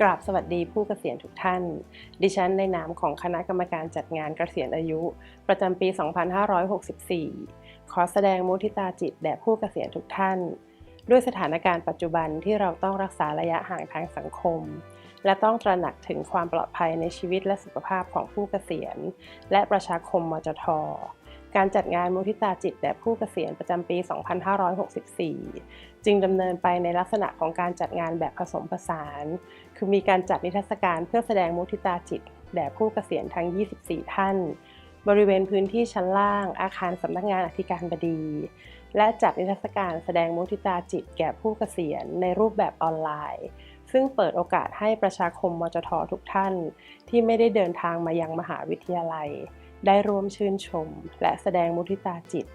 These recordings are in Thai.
กราบสวัสดีผู้เกษียณทุกท่าน ดิฉันในนามของคณะกรรมการจัดงานเกษียณอายุ ประจำปี 2564 ขอแสดงมุทิตาจิตแด่ผู้เกษียณทุกท่าน ด้วยสถานการณ์ปัจจุบันที่เราต้องรักษาระยะห่างทางสังคม และต้องตระหนักถึงความปลอดภัยในชีวิตและสุขภาพของผู้เกษียณ และประชาคมมจท การจัดงานมุทิตาจิตแด่ผู้เกษียณประจำปี 2564 จึงดำเนินไปในลักษณะของการจัดงานแบบผสมผสาน คือมีการจัดนิทรรศการเพื่อแสดงมุทิตาจิตแด่ผู้เกษียณทั้ง 24 ท่าน บริเวณพื้นที่ชั้นล่าง อาคารสำนักงานอธิการบดี และจัดนิทรรศการแสดงมุทิตาจิตแก่ผู้เกษียณในรูปแบบออนไลน์ ซึ่งเปิดโอกาสให้ประชาคมมจททุกท่าน ที่ไม่ได้เดินทางมายังมหาวิทยาลัย ได้ร่วมชื่นชม และแสดงมุทิตาจิต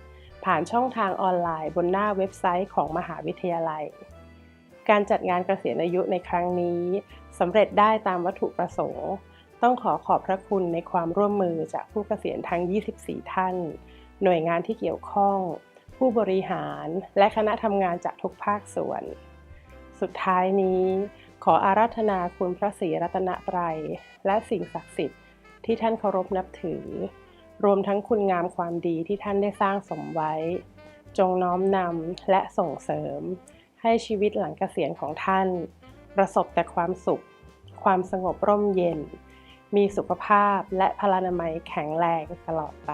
ผ่านช่องทางออนไลน์บนหน้าเว็บไซต์ของมหาวิทยาลัย การจัดงานเกษียณอายุในครั้งนี้สำเร็จได้ตามวัตถุประสงค์ ต้องขอขอบพระคุณในความร่วมมือจากผู้เกษียณทั้ง 24 ท่าน หน่วยงานที่เกี่ยวข้อง ผู้บริหารและคณะทำงานจากทุกภาคส่วน สุดท้ายนี้ ขออาราธนาคุณพระศรีรัตนตรัยและสิ่งศักดิ์สิทธิ์ ที่ท่านเคารพนับถือ รวมทั้งคุณงามความดีที่ท่านได้สร้างสมไว้ จงน้อมนำและส่งเสริม ให้ชีวิตหลังเกษียณของท่าน ประสบแต่ความสุข ความสงบร่มเย็น มีสุขภาพและพลานามัยแข็งแรงตลอดไป